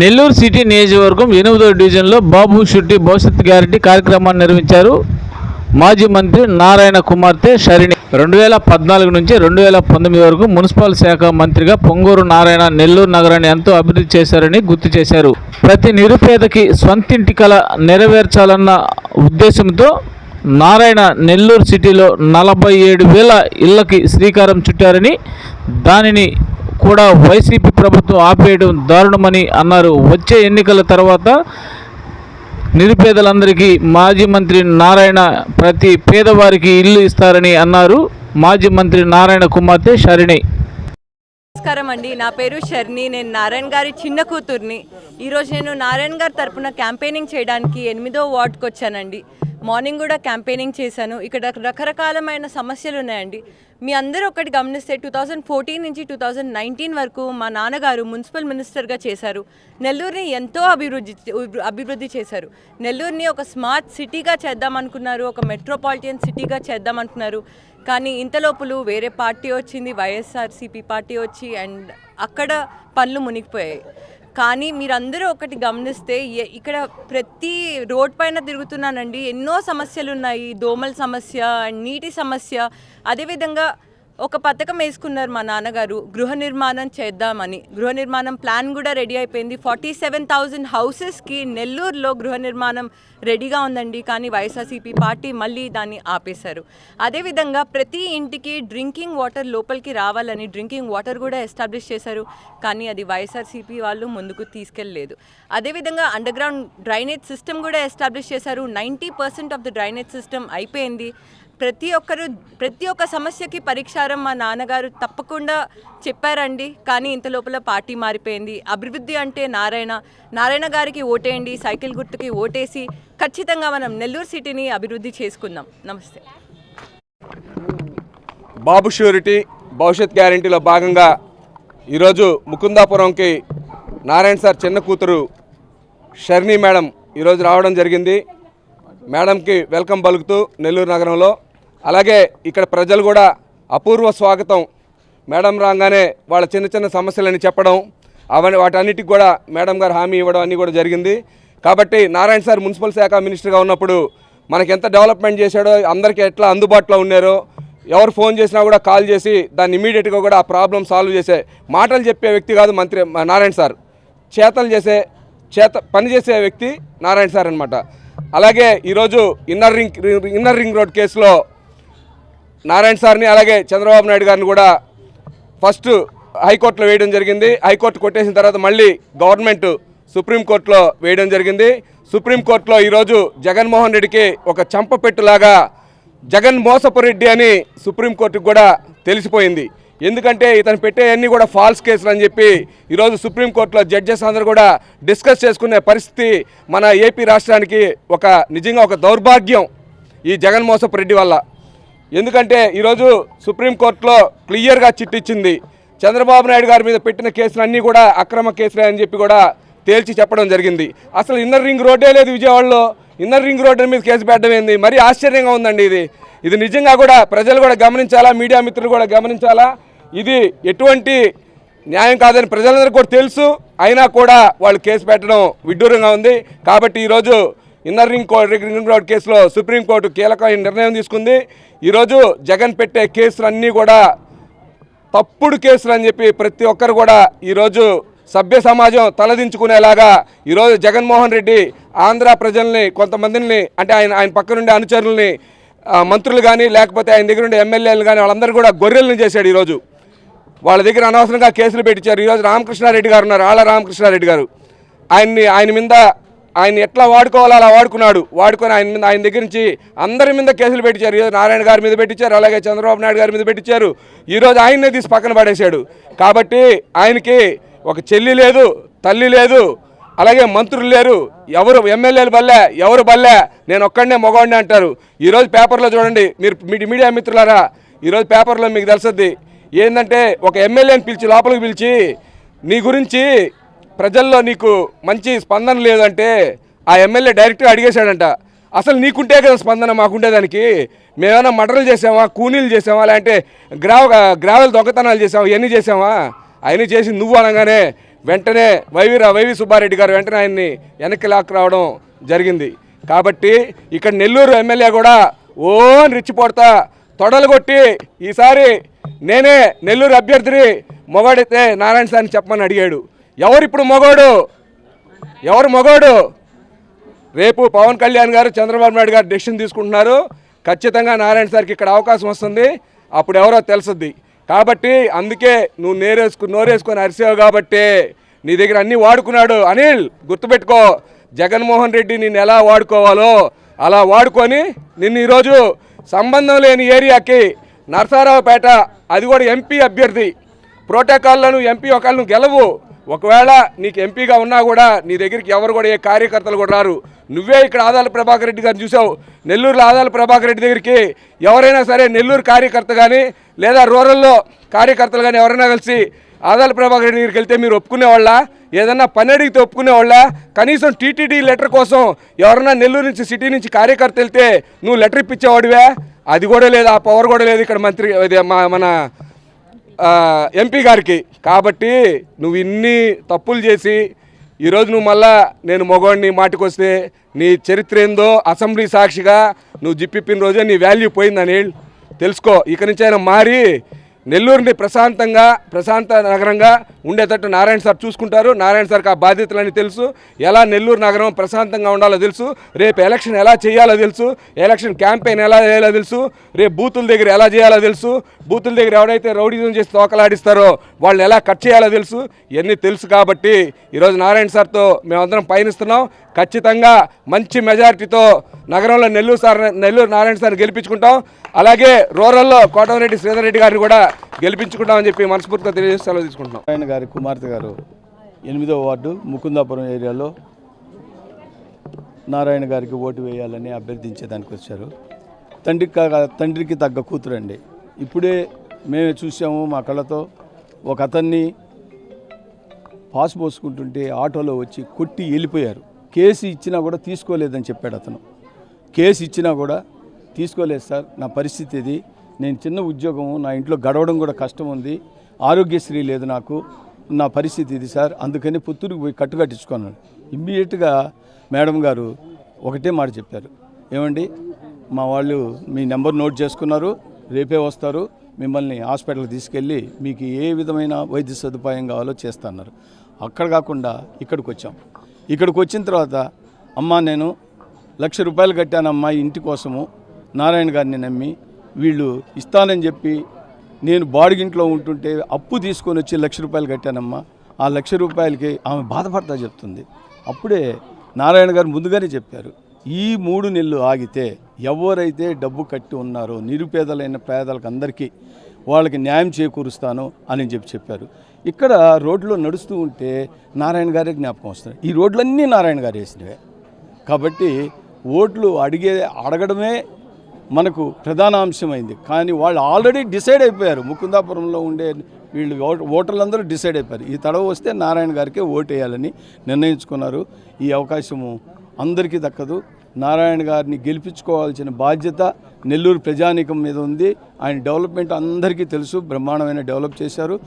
Nellore city నియోజకవర్గం ఎనిమిదో డివిజన్లో బాబు షుట్టి భవిష్యత్ గ్యారంటీ కార్యక్రమాన్ని నిర్వహించారు. మాజీ మంత్రి నారాయణ కుమార్తె షరిణి. రెండు వేల పద్నాలుగు నుంచి రెండు వేల పంతొమ్మిది వరకు మున్సిపల్ శాఖ మంత్రిగా పొంగూరు నారాయణ నెల్లూరు నగరాన్ని ఎంతో అభివృద్ధి చేశారని గుర్తు చేశారు. ప్రతి నిరుపేదకి సొంతింటి కల నెరవేర్చాలన్న ఉద్దేశంతో నారాయణ నెల్లూరు సిటీలో నలభై ఏడు వేల ఇళ్ళకి శ్రీకారం చుట్టారని దానిని కూడా వైసీపీ ప్రభుత్వం ఆపేయడం దారుణమని అన్నారు. వచ్చే ఎన్నికల తర్వాత నిరుపేదలందరికీ మాజీ మంత్రి నారాయణ ప్రతి పేదవారికి ఇల్లు ఇస్తారని అన్నారు. మాజీ మంత్రి నారాయణ కుమార్తె షరిణి. నమస్కారం అండి. నా పేరు షర్ని నేను నారాయణ గారి చిన్న కూతుర్ని. ఈరోజు నేను నారాయణ గారి తరపున క్యాంపెయినింగ్ చేయడానికి ఎనిమిదో వార్డుకు వచ్చానండి మార్నింగ్ కూడా క్యాంపెయినింగ్ చేశాను. ఇక్కడ రకరకాలమైన సమస్యలు ఉన్నాయండి మీ అందరూ ఒకటి గమనిస్తే టూ థౌజండ్ ఫోర్టీన్ నుంచి టూ థౌజండ్ నైన్టీన్ వరకు మా నాన్నగారు మున్సిపల్ మినిస్టర్గా చేశారు. నెల్లూరుని ఎంతో అభివృద్ధి అభివృద్ధి చేశారు. నెల్లూరుని ఒక స్మార్ట్ సిటీగా చేద్దామనుకున్నారు ఒక మెట్రోపాలిటన్ సిటీగా చేద్దామనుకున్నారు. కానీ ఇంతలోపులు వేరే పార్టీ వచ్చింది వైఎస్ఆర్సీపీ పార్టీ వచ్చి అండ్ అక్కడ పనులు మునిగిపోయాయి. కానీ మీరందరూ ఒకటి గమనిస్తే ఇక్కడ ప్రతి రోడ్ పైన తిరుగుతున్నానండి. ఎన్నో సమస్యలు ఉన్నాయి దోమల సమస్య అండ్ నీటి సమస్య. అదేవిధంగా ఒక పథకం వేసుకున్నారు మా నాన్నగారు. గృహ నిర్మాణం చేద్దామని. గృహ నిర్మాణం ప్లాన్ కూడా రెడీ అయిపోయింది. ఫార్టీ సెవెన్ థౌజండ్ హౌసెస్కి నెల్లూరులో గృహ నిర్మాణం రెడీగా ఉందండి. కానీ వైఎస్ఆర్సీపీ పార్టీ మళ్ళీ దాన్ని ఆపేశారు. అదేవిధంగా ప్రతి ఇంటికి డ్రింకింగ్ వాటర్ లోపలికి రావాలని డ్రింకింగ్ వాటర్ కూడా ఎస్టాబ్లిష్ చేశారు. కానీ అది వైఎస్ఆర్సీపీ వాళ్ళు ముందుకు తీసుకెళ్ళలేదు అదేవిధంగా అండర్ గ్రౌండ్ డ్రైనేజ్ సిస్టమ్ కూడా ఎస్టాబ్లిష్ చేశారు. Ninety percent of the drainage system అయిపోయింది. ప్రతి ఒక్కరు ప్రతి ఒక్క సమస్యకి పరిష్కారం మా నాన్నగారు తప్పకుండా చెప్పారండి. కానీ ఇంత లోపల పార్టీ మారిపోయింది. అభివృద్ధి అంటే నారాయణ. నారాయణ గారికి ఓటేయండి సైకిల్ గుర్తుకి ఓటేసి ఖచ్చితంగా మనం నెల్లూరు సిటీని అభివృద్ధి చేసుకుందాం. నమస్తే. బాబు ష్యూరిటీ భవిష్యత్ గ్యారంటీలో భాగంగా ఈరోజు ముకుందాపురంకి నారాయణ సార్ చిన్న కూతురు షర్ని మేడం ఈరోజు రావడం జరిగింది. మేడంకి వెల్కమ్ పలుకుతూ నెల్లూరు నగరంలో అలాగే ఇక్కడ ప్రజలు కూడా అపూర్వ స్వాగతం. మేడం రాగానే వాళ్ళ చిన్న చిన్న సమస్యలని చెప్పడం అవన్నీ వాటన్నిటికి కూడా మేడం గారు హామీ ఇవ్వడం అన్నీ కూడా జరిగింది. కాబట్టి నారాయణ సార్ మున్సిపల్ శాఖ మినిస్టర్గా ఉన్నప్పుడు మనకి ఎంత డెవలప్మెంట్ చేశాడో అందరికీ ఎట్లా అందుబాటులో ఉన్నారో ఎవరు ఫోన్ చేసినా కూడా కాల్ చేసి దాన్ని ఇమీడియట్గా కూడా ఆ ప్రాబ్లం సాల్వ్ చేసే మాటలు చెప్పే వ్యక్తి కాదు మంత్రి నారాయణ సార్. చేతలు చేసే చేత పని చేసే వ్యక్తి నారాయణ సార్ అనమాట అలాగే ఈరోజు inner ring inner ring road కేసులో నారాయణ సార్ని అలాగే చంద్రబాబు నాయుడు గారిని కూడా ఫస్ట్ హైకోర్టులో వేయడం జరిగింది. హైకోర్టు కొట్టేసిన తర్వాత మళ్ళీ గవర్నమెంట్ సుప్రీంకోర్టులో వేయడం జరిగింది. సుప్రీంకోర్టులో ఈరోజు జగన్మోహన్ రెడ్డికి ఒక చంపపెట్టులాగా జగన్ మోసపు రెడ్డి అని సుప్రీంకోర్టుకు కూడా తెలిసిపోయింది. ఎందుకంటే ఇతను పెట్టేవన్నీ కూడా ఫాల్స్ కేసులు అని చెప్పి ఈరోజు సుప్రీంకోర్టులో జడ్జెస్ అందరూ కూడా డిస్కస్ చేసుకునే పరిస్థితి మన ఏపీ రాష్ట్రానికి ఒక నిజంగా ఒక దౌర్భాగ్యం ఈ జగన్ మోసపు రెడ్డి వల్ల. ఎందుకంటే ఈరోజు సుప్రీంకోర్టులో క్లియర్గా చిట్టిచ్చింది. చంద్రబాబు నాయుడు గారి మీద పెట్టిన కేసులన్నీ కూడా అక్రమ కేసులే అని చెప్పి కూడా తేల్చి చెప్పడం జరిగింది. అసలు ఇన్నర్ రింగ్ రోడ్డే లేదు విజయవాడలో. ఇన్నర్ రింగ్ రోడ్డు మీద కేసు పెట్టడం ఏంది? మరీ ఆశ్చర్యంగా ఉందండి ఇది. ఇది నిజంగా కూడా ప్రజలు కూడా గమనించాలా? మీడియా మిత్రులు కూడా గమనించాలా? ఇది ఎటువంటి న్యాయం కాదని ప్రజలందరికీ కూడా తెలుసు. అయినా కూడా వాళ్ళు కేసు పెట్టడం విడ్డూరంగా ఉంది. కాబట్టి ఈరోజు ఇన్నర్ రింగ్ రింగ్ రోడ్ కేసులో సుప్రీంకోర్టు కీలకమైన నిర్ణయం తీసుకుంది. ఈరోజు జగన్ పెట్టే కేసులన్నీ కూడా తప్పుడు కేసులు అని చెప్పి ప్రతి ఒక్కరు కూడా ఈరోజు సభ్య సమాజం తలదించుకునేలాగా ఈరోజు జగన్మోహన్ రెడ్డి ఆంధ్ర ప్రజల్ని కొంతమందిని అంటే ఆయన ఆయన పక్కనుండే అనుచరుల్ని మంత్రులు కానీ లేకపోతే ఆయన దగ్గర ఉండే ఎమ్మెల్యేలు కానీ వాళ్ళందరూ కూడా గొర్రెలను చేశాడు ఈరోజు. వాళ్ళ దగ్గర అనవసరంగా కేసులు పెట్టించారు. ఈరోజు రామకృష్ణారెడ్డి గారు ఉన్నారు. ఆళ్ళ రామకృష్ణారెడ్డి గారు. ఆయన్ని ఆయన మీద ఆయన ఎట్లా వాడుకోవాలో అలా వాడుకున్నాడు. వాడుకొని ఆయన మీద ఆయన దగ్గర నుంచి అందరి మీద కేసులు పెట్టించారు. ఈరోజు నారాయణ గారి మీద పెట్టించారు అలాగే చంద్రబాబు నాయుడు గారి మీద పెట్టించారు. ఈరోజు ఆయన్నే తీసి పక్కన పడేశాడు. కాబట్టి ఆయనకి ఒక చెల్లి లేదు తల్లి లేదు అలాగే మంత్రులు లేరు. ఎవరు ఎమ్మెల్యేలు బల్లే ఎవరు బల్లే నేను ఒక్కడనే మగవాడిని అంటారు. ఈరోజు పేపర్లో చూడండి మీరు మీడియా మిత్రులారా ఈరోజు పేపర్లో మీకు తెలుసుద్ది. ఏంటంటే ఒక ఎమ్మెల్యేని పిలిచి లోపలికి పిలిచి నీ గురించి ప్రజల్లో నీకు మంచి స్పందన లేదంటే ఆ ఎమ్మెల్యే డైరెక్ట్గా అడిగేశాడంట. అసలు నీకుంటే కదా స్పందన మాకుండేదానికి మేమైనా మటర్లు చేసామా? కూనీలు చేసామా? లేదంటే గ్రావ గ్రావెల్ దొంగతనాలు చేసామా? ఇవన్నీ చేసామా? అవన్నీ చేసి నువ్వు అనగానే వెంటనే వైవి వైవి సుబ్బారెడ్డి గారు వెంటనే ఆయన్ని వెనక్కి లాక్ రావడం జరిగింది. కాబట్టి ఇక్కడ నెల్లూరు ఎమ్మెల్యే కూడా ఓన్ రిచ్చిపోడతా తొడలు కొట్టి ఈసారి నేనే నెల్లూరు అభ్యర్థిని మొగాడైతే నారాయణ సార్ని చెప్పమని అడిగాడు. ఎవరిప్పుడు మొగోడు? ఎవరు మొగోడు? రేపు పవన్ కళ్యాణ్ గారు చంద్రబాబు నాయుడు గారు డెసిషన్ తీసుకుంటున్నారు. ఖచ్చితంగా నారాయణ సార్కి ఇక్కడ అవకాశం వస్తుంది. అప్పుడు ఎవరో తెలుసుద్ది. కాబట్టి అందుకే నువ్వు నేరేసుకు నోరేసుకొని అరిసావు కాబట్టి నీ దగ్గర అన్నీ వాడుకున్నాడు. అనిల్ గుర్తుపెట్టుకో జగన్మోహన్ రెడ్డి నిన్ను ఎలా వాడుకోవాలో అలా వాడుకొని నిన్ను ఈరోజు సంబంధం లేని ఏరియాకి నరసారావుపేట అది కూడా ఎంపీ అభ్యర్థి. ప్రోటోకాల్లో నువ్వు ఎంపీ ఒకళ్ళు నువ్వు గెలవు. ఒకవేళ నీకు ఎంపీగా ఉన్నా కూడా నీ దగ్గరికి ఎవరు కూడా ఏ కార్యకర్తలు కూడా రారు. నువ్వే ఇక్కడ ఆదాల ప్రభాకర్ రెడ్డి గారిని చూసావు. నెల్లూరులో ఆదాల ప్రభాకర్ రెడ్డి దగ్గరికి ఎవరైనా సరే నెల్లూరు కార్యకర్త కానీ లేదా రూరల్లో కార్యకర్తలు కానీ ఎవరైనా కలిసి ఆదాల ప్రభాకర్ రెడ్డి దగ్గరికి వెళ్తే మీరు ఒప్పుకునేవాళ్ళ? ఏదన్నా పని అడిగితే ఒప్పుకునేవాళ్ళ? కనీసం టీటీడీ లెటర్ కోసం ఎవరన్నా నెల్లూరు నుంచి సిటీ నుంచి కార్యకర్త వెళ్తే నువ్వు లెటర్ ఇప్పించేవాడివే? అది కూడా లేదు ఆ పవర్ కూడా లేదు ఇక్కడ మంత్రి మన ఎంపీ గారికి. కాబట్టి నువ్వు ఇన్ని తప్పులు చేసి ఈరోజు నువ్వు మళ్ళా నేను మగవాడిని మాటికొస్తే నీ చరిత్ర ఏందో అసెంబ్లీ సాక్షిగా నువ్వు జిప్పిప్పిన రోజే నీ వాల్యూ పోయిందని తెలుసుకో. ఇక నుంచి ఆయన మారి నెల్లూరుని ప్రశాంతంగా ప్రశాంత నగరంగా ఉండేటట్టు నారాయణ సార్ చూసుకుంటారు. నారాయణ సార్కి ఆ బాధ్యతలని తెలుసు. ఎలా నెల్లూరు నగరం ప్రశాంతంగా ఉండాలో తెలుసు. రేపు ఎలక్షన్ ఎలా చేయాలో తెలుసు. ఎలక్షన్ క్యాంపెయిన్ ఎలా చేయాలో తెలుసు. రేపు బూతుల దగ్గర ఎలా చేయాలో తెలుసు. బూతుల దగ్గర ఎవడైతే రౌడీజం చేసి తోకలాడిస్తారో వాళ్ళని ఎలా కట్ చేయాలో తెలుసు. ఇవన్నీ తెలుసు కాబట్టి ఈరోజు నారాయణ సార్తో మేమందరం పయనిస్తున్నాం. ఖచ్చితంగా మంచి మెజారిటీతో నగరంలో నెల్లూరు సార్ నెల్లూరు నారాయణ సార్ గెలిపించుకుంటాం. అలాగే రూరల్లో కోటమిరెడ్డి శ్రీధర్ రెడ్డి గారిని కూడా గెలిపించుకుంటామని చెప్పి మనస్ఫూర్తిగా తెలియజేసి సెలవు తీసుకుంటున్నాం. నారాయణ గారి కుమార్తె గారు ఎనిమిదో వార్డు ముకుందాపురం ఏరియాలో నారాయణ గారికి ఓటు వేయాలని అభ్యర్థించేదానికి వచ్చారు. తండ్రికి తండ్రికి తగ్గ కూతురండి. ఇప్పుడే మేమే చూసాము మా కళ్ళతో ఒక అతన్ని పాస్ పోసుకుంటుంటే ఆటోలో వచ్చి కొట్టి వెళ్ళిపోయారు. కేసు ఇచ్చినా కూడా తీసుకోలేదని చెప్పాడు అతను. కేసు ఇచ్చినా కూడా తీసుకోలేదు సార్. నా పరిస్థితి ఇది. నేను చిన్న ఉద్యోగం నా ఇంట్లో గడవడం కూడా కష్టం ఉంది. ఆరోగ్యశ్రీ లేదు నాకు. నా పరిస్థితి ఇది సార్. అందుకని పుత్తూరుకు పోయి కట్టు కట్టించుకున్నాను. ఇమ్మీడియట్గా మేడం గారు ఒకటే మాట చెప్పారు. ఏమండి? మా వాళ్ళు మీ నెంబర్ నోట్ చేసుకున్నారు. రేపే వస్తారు. మిమ్మల్ని హాస్పిటల్కి తీసుకెళ్ళి మీకు ఏ విధమైన వైద్య సదుపాయం కావాలో చేస్తున్నారు అక్కడ కాకుండా ఇక్కడికి వచ్చాం. ఇక్కడికి వచ్చిన తర్వాత అమ్మ నేను లక్ష రూపాయలు కట్టానమ్మా ఇంటి కోసము. నారాయణ గారిని నమ్మి వీళ్ళు ఇస్తానని చెప్పి నేను బాడిగింట్లో ఉంటుంటే అప్పు తీసుకొని వచ్చి లక్ష రూపాయలు కట్టానమ్మా. ఆ లక్ష రూపాయలకి ఆమె బాధపడతా చెప్తుంది. అప్పుడే నారాయణ గారు ముందుగానే చెప్పారు ఈ మూడు నెలలు ఆగితే ఎవరైతే డబ్బు కట్టి ఉన్నారో నిరుపేదలైన పేదలకు అందరికీ వాళ్ళకి న్యాయం చేకూరుస్తాను అని చెప్పి చెప్పారు. ఇక్కడ రోడ్లో నడుస్తూ ఉంటే నారాయణ గారే జ్ఞాపకం వస్తుంది. ఈ రోడ్లన్నీ నారాయణ గారు వేసినవే. కాబట్టి ఓట్లు అడిగే అడగడమే మనకు ప్రధాన అంశమైంది. కానీ వాళ్ళు ఆల్రెడీ డిసైడ్ అయిపోయారు. ముకుందాపురంలో ఉండే వీళ్ళు ఓటర్లందరూ డిసైడ్ అయిపోయారు. ఈ తడవ వస్తే నారాయణ గారికే ఓటు వేయాలని నిర్ణయించుకున్నారు. ఈ అవకాశము అందరికీ దక్కదు. నారాయణ గారిని గెలిపించుకోవాల్సిన బాధ్యత నెల్లూరు ప్రజానీకం మీద ఉంది. ఆయన డెవలప్మెంట్ అందరికీ తెలుసు. బ్రహ్మాండమైన డెవలప్ చేశారు.